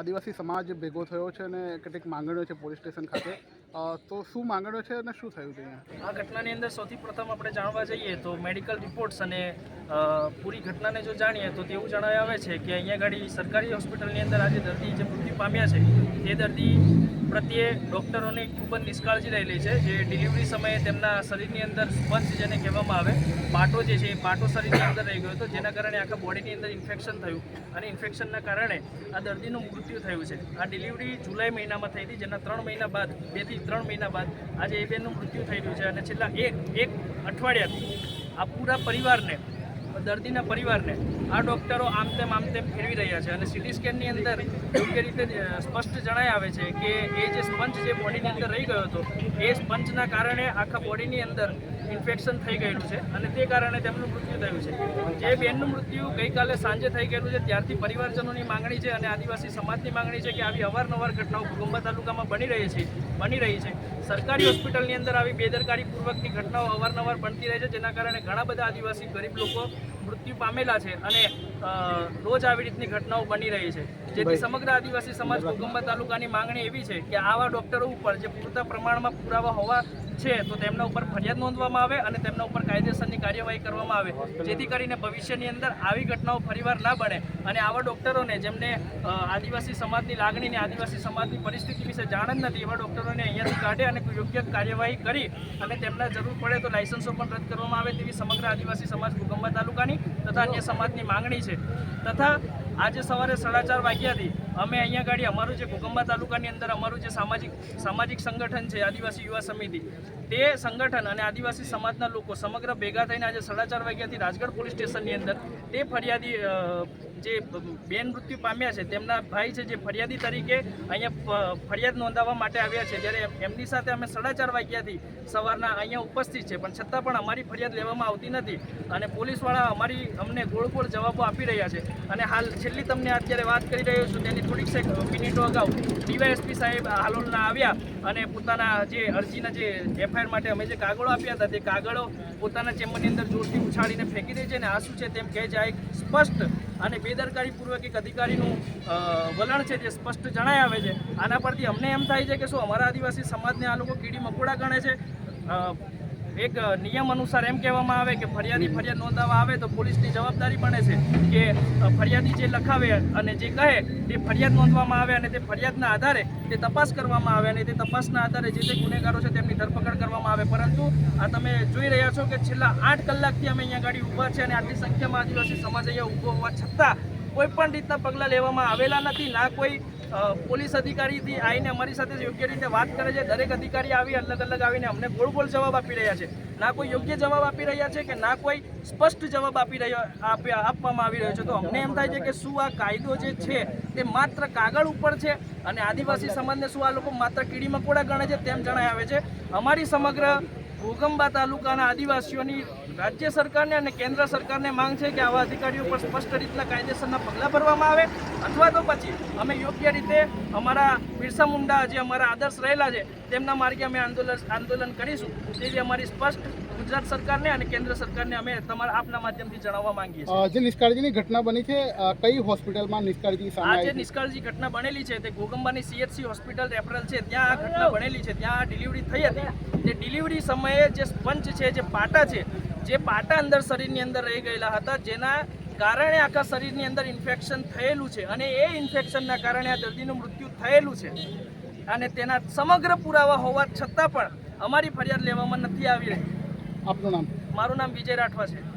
આદિવાસી સમાજ ભેગો થયો છે અને કેટલીક માંગણીઓ છે પોલીસ સ્ટેશન ખાતે. તો શું માંગણો છે અને શું થયું છે આ ઘટનાની અંદર સૌથી પ્રથમ આપણે જાણવા જઈએ તો મેડિકલ રિપોર્ટ્સ અને પૂરી ઘટનાને જો જાણીએ તો તેવું જણાવી આવે છે કે અહીંયા ગાડી સરકારી હોસ્પિટલની અંદર આજે દર્દી જે મૃત્યુ પામ્યા છે, તે દર્દી પ્રત્યે ડૉક્ટરોની ખૂબ જ નિષ્કાળજી રહેલી છે. જે ડિલિવરી સમયે તેમના શરીરની અંદર સ્પંજ જેને કહેવામાં આવે પાટો જે છે એ પાટો શરીરની અંદર રહી ગયો હતો, જેના કારણે આખા બોડીની અંદર ઇન્ફેક્શન થયું અને ઇન્ફેક્શનના કારણે આ દર્દીનું મૃત્યુ થયું છે. આ ડિલિવરી જુલાઈ મહિનામાં થઈ હતી, જેના ત્રણ મહિના બાદ, બેથી ત્રણ મહિના બાદ આજે એ બેનનું મૃત્યુ થઈ રહ્યું છે અને છેલ્લા એક એક અઠવાડિયાથી આ પૂરા પરિવારને, દર્દીના પરિવારને આ ડૉક્ટરો આમ તેમ આમ તેમ ફેરવી રહ્યા છે. અને સીટી સ્કેનની અંદર યોગ્ય રીતે સ્પષ્ટ જણાય આવે છે કે એ જે સ્પંજ જે બોડીની અંદર રહી ગયો હતો, એ સ્પંજના કારણે આખા બોડીની અંદર ઇન્ફેક્શન થઈ ગયેલું છે અને તે કારણે તેમનું મૃત્યુ થયું છે. જે બેનનું મૃત્યુ ગઈકાલે સાંજે થઈ ગયેલું છે ત્યારથી પરિવારજનોની માંગણી છે અને આદિવાસી સમાજની માંગણી છે કે આવી અવારનવાર ઘટનાઓ કુટુંબા તાલુકામાં બની રહી છે બની રહી છે. સરકારી હોસ્પિટલની અંદર આવી બેદરકારીપૂર્વકની ઘટનાઓ અવારનવાર બનતી રહે છે જેના કારણે ઘણા બધા આદિવાસી ગરીબ લોકો મૃત્યુ પામેલા છે અને રોજ આવી રીતની ઘટનાઓ બની રહી છે. જેથી સમગ્ર આદિવાસી સમાજ ઘોગંબા તાલુકાની માંગણી એવી છે કે આવા ડોક્ટરો ઉપર જે પૂરતા પ્રમાણમાં પુરાવા હોવા છે તો તેમના ઉપર ફરિયાદ નોંધવામાં આવે અને તેમના ઉપર કાયદેસરની કાર્યવાહી કરવામાં આવે. જેથી કરીને ભવિષ્યની અંદર આવી ઘટનાઓ ફરીવાર ના બને. અને આવા ડૉક્ટરોને જેમને આદિવાસી સમાજની લાગણી અને આદિવાસી સમાજની પરિસ્થિતિ વિશે જાણ જ નથી એવા ડૉક્ટરોને અહીંયાથી કાઢે અને યોગ્ય કાર્યવાહી કરી અને તેમના જરૂર પડે તો લાયસન્સો પણ રદ કરવામાં આવે તેવી સમગ્ર આદિવાસી સમાજ ભૂગંબા તાલુકાની તથા અન્ય સમાજની માંગણી છે. તથા આજે સવારે સાડા ચાર વાગ્યાથી અમે અહીંયા ગાડી, અમારું જે ઘોગંબા તાલુકાની અંદર અમારું જે સામાજિક સામાજિક સંગઠન છે, આદિવાસી યુવા સમિતિ, તે સંગઠન અને આદિવાસી સમાજના લોકો સમગ્ર ભેગા થઈને આજે સાડા ચાર વાગ્યાથી રાજગઢ પોલીસ સ્ટેશનની અંદર તે ફરિયાદી જે બેન મૃત્યુ પામ્યા છે, તેમના ભાઈ છે જે ફરિયાદી તરીકે અહીંયા ફરિયાદ નોંધાવવા માટે આવ્યા છે. જ્યારે એમની સાથે અમે સાડા ચાર વાગ્યાથી સવારના અહીંયા ઉપસ્થિત છે. પણ છતાં પણ અમારી ફરિયાદ લેવામાં આવતી નથી અને પોલીસવાળા અમારી અમને ગોળ ગોળ જવાબો આપી રહ્યા છે. અને હાલ છેલ્લી તમને અત્યારે વાત કરી રહ્યો છું તેની થોડીક મિનિટો અગાઉ ડીવાયએસપી સાહેબ હાલોલના આવ્યા અને પોતાના જે અરજીના જે એફઆઈઆર માટે અમે જે કાગળો આપ્યા હતા, તે કાગળો પોતાના ચેમ્બરની અંદર જોરથી ઉછાળીને ફેંકી દે છે અને આ શું છે તેમ કહે છે, આ એક સ્પષ્ટ અને બેદરકારીપૂર્વક એક અધિકારીનું વલણ છે જે સ્પષ્ટ જણાય આવે છે. આના પરથી અમને એમ થાય છે કે શું અમારા આદિવાસી સમાજને આ લોકો કીડી મકોડા ગણે છે? એક નિયમ અનુસાર એમ કહેવામાં આવે કે ફરિયાદી ફરિયાદ નોંધાવવા આવે તો પોલીસની જવાબદારી બને છે કે ફરિયાદી જે લખાવે અને જે કહે તે ફરિયાદ નોંધવામાં આવે અને તે ફરિયાદના આધારે તે તપાસ કરવામાં આવે અને તે તપાસના આધારે જે તે ગુનેગારો છે તેમની ધરપકડ કરવામાં આવે. પરંતુ આ તમે જોઈ રહ્યા છો કે છેલ્લા આઠ કલાકથી અમે અહીંયા ગાડી ઊભા છે અને આટલી સંખ્યામાં આદિવાસી સમાજ અહીંયા ઊભો હોવા છતાં કોઈ પણ રીતના પગલાં લેવામાં આવેલા નથી. ના કોઈ પોલીસ અધિકારીથી આવીને અમારી સાથે યોગ્ય રીતે વાત કરે છે. દરેક અધિકારી આવી, અલગ અલગ આવીને અમને ગોળ ગોળ જવાબ આપી રહ્યા છે. ના કોઈ યોગ્ય જવાબ આપી રહ્યા છે કે ના કોઈ સ્પષ્ટ જવાબ આપી રહ્યો, આપી, આપવામાં આવી રહ્યો છે. તો અમને એમ થાય છે કે શું આ કાયદો જે છે તે માત્ર કાગળ ઉપર છે અને આદિવાસી સમાજને શું આ લોકો માત્ર કીડી મકોડા ગણે છે તેમ જણાય આવે છે. અમારી સમગ્ર ઘોગંબા તાલુકાના આદિવાસીઓની રાજ્ય સરકારને અને કેન્દ્ર સરકારને માંગ છે કે આવા અધિકારીઓ પર સ્પષ્ટ રીતના કાયદેસરના પગલાં ભરવામાં આવે અથવા તો પછી અમે યોગ્ય રીતે અમારા બિરસા મુંડા જે અમારા આદર્શ રહેલા છે, તેમના માર્ગે અમે આંદોલન આંદોલન કરીશું. તેવી અમારી સ્પષ્ટ ગુજરાત સરકારને અને કેન્દ્ર સરકારને અમે તમારા આપના માધ્યમથી જણાવવા માંગીએ છીએ. જે નિષ્કાળજીની ઘટના બની છે કઈ હોસ્પિટલમાં નિષ્કાળજી સામે આ જે નિષ્કાળજી ઘટના બનેલી છે તે ગોગંબાની સીએચસી હોસ્પિટલ રેફરલ છે. ત્યાં આ ઘટના બનેલી છે. ત્યાં ડિલિવરી થઈ હતી. તે ડિલિવરી સમયે જે સ્પંચ છે જે પાટા છે જે પાટા અંદર શરીરની અંદર રહી ગયેલા હતા જેના કારણે આખા શરીરની અંદર ઇન્ફેક્શન થયેલું છે અને એ ઇન્ફેક્શનના કારણે આ દર્દીનું મૃત્યુ થયેલું છે. અને તેના સમગ્ર પુરાવા હોવા છતાં પણ અમારી ફરિયાદ લેવામાં નથી આવી રહી. આપનું નામ? મારું નામ વિજય રાઠવા છે.